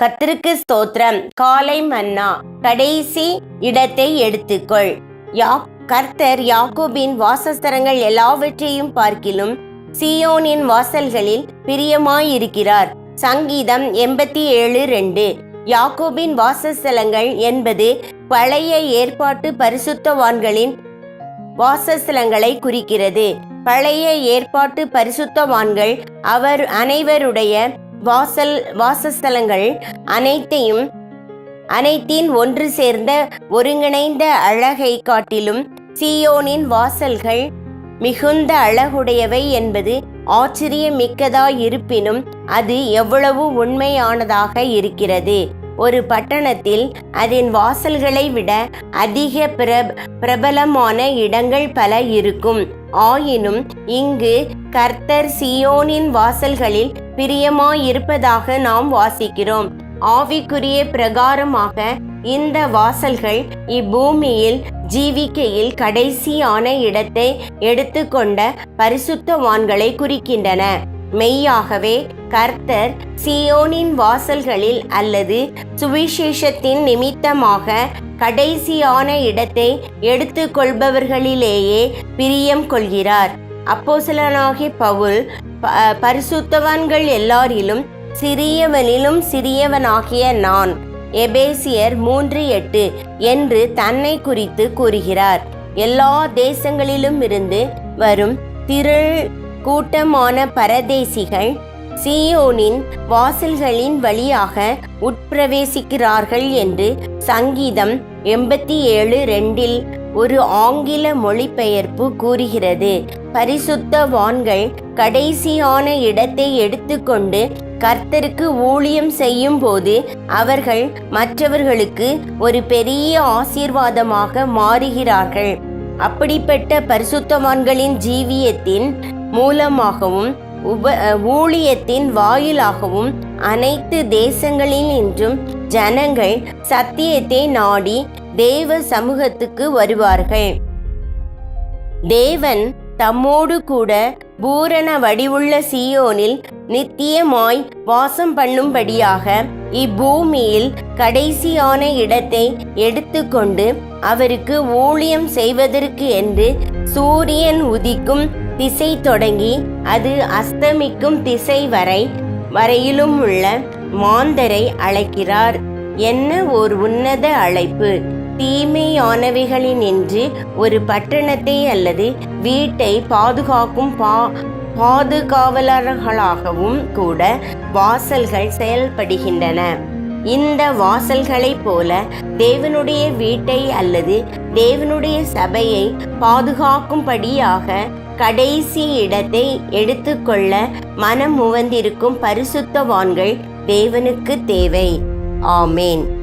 கத்திருக்கு ஸ்தோத்திரம். காலை மன்னா கடைசி இடத்தை எடுத்துக்கொள். யா கர்த்தர் யாக்கோபின் வாசஸ்தரங்கள் எல்லாவற்றையும் பார்க்கிலும் சியோனின் வாசல்களில் பிரியமாயிருக்கிறார். சங்கீதம் எண்பத்தி ஏழு ரெண்டு. யாக்கோபின் வாசஸ்தலங்கள் என்பது பழைய ஏற்பாட்டு பரிசுத்தவான்களின் வாசஸ்தலங்களை குறிக்கிறது. பழைய ஏற்பாட்டு பரிசுத்தவான்கள் அவர் அனைவருடைய வாசல் வாசஸ்தலங்கள் அனைத்தையும் அனைத்தின் ஒன்று சேர்ந்த ஒருங்கிணைந்த அழகை காட்டிலும் சியோனின் வாசல்கள் மிகுந்த அழகுடையவை என்பது ஆச்சரியமிக்கதாயிருப்பினும் அது எவ்வளவு உண்மையானதாக இருக்கிறது. ஒரு பட்டணத்தில் அதன் வாசல்களை விட அதிக பிர பிரபலமான இடங்கள் பல இருக்கும். ஆயினும் இங்கு கர்த்தர் சியோனின் வாசல்களில் பிரியமாயிருப்பதாக நாம் வாசிக்கிறோம். ஆவிக்குரிய பிரகாரமாக இந்த வாசல்கள் இப்பூமியில் ஜீவிக்கையில் கடைசியான இடத்தை எடுத்துக்கொண்ட பரிசுத்தவான்களை குறிக்கின்றன. மெய்யாகவே கர்த்தர் சியோனின் வாசல்களில் அல்லது சுவிசேஷத்தின் நிமித்தமாக கடைசியான இடத்தை எடுத்துக்கொள்பவர்களிலேயே பிரியம் கொள்கிறார். அப்போசலனாகி பவுல் பரிசுத்தவான்கள் எல்லாரிலும் சிறியவனிலும் சிறியவனாகிய நான் எபேசியர் மூன்று எட்டு என்று தன்னை குறித்து கூறுகிறார். எல்லா தேசங்களிலும் இருந்து வரும் திரள் கூட்டமான பரதேசிகள் சியோனின் வாசல்களின் வழியாக உட்பிரவேசிக்கிறார்கள் என்று சங்கீதம் எண்பத்தி ஏழு ரெண்டில் ஒரு ஆங்கில மொழிபெயர்ப்பு கூறுகிறது. பரிசுத்தவான்கள் கடைசியான இடத்தை எடுத்துக்கொண்டு கர்த்தருக்கு ஊழியம் செய்யும் போது அவர்கள் மற்றவர்களுக்கு ஒரு பெரிய ஆசீர்வாதமாக மாறுகிறார்கள். அப்படிப்பட்ட பரிசுத்தவான்களின் ஜீவியத்தின் மூலமாகவும் உப ஊழியத்தின் வாயிலாகவும் அனைத்து தேசங்களில் இன்றும் ஜனங்கள் சத்தியத்தை நாடி தேவ சமூகத்துக்கு வருவார்கள். தேவன் தம்மோடு கூட பூரண வடிவுள்ள சீயோனில் நித்தியமாய் வாசம் பண்ணும்படியாக இப்பூமியில் கடைசியான இடத்தை எடுத்துக்கொண்டு அவருக்கு ஊழியம் செய்வதற்கு என்று சூரியன் உதிக்கும் திசை தொடங்கி அது அஸ்தமிக்கும் திசை வரை வரையிலும் உள்ள மாந்தரை அழைக்கிறார். என்ன ஓர் உன்னத அழைப்பு? தீமையானவைகளினின்று ஒரு பட்டணத்தை அல்லது வீட்டை பாதுகாக்கும் பா பாதுகாவலர்களாகவும் கூட வாசல்கள் செயல்படுகின்றன. இந்த வாசல்களைப் போல தேவனுடைய வீட்டை அல்லது தேவனுடைய சபையை பாதுகாக்கும்படியாக கடைசி இடத்தை எடுத்துக்கொள்ள மனம் முவந்திருக்கும் பரிசுத்தவான்கள் தேவனுக்கு தேவை. ஆமேன்.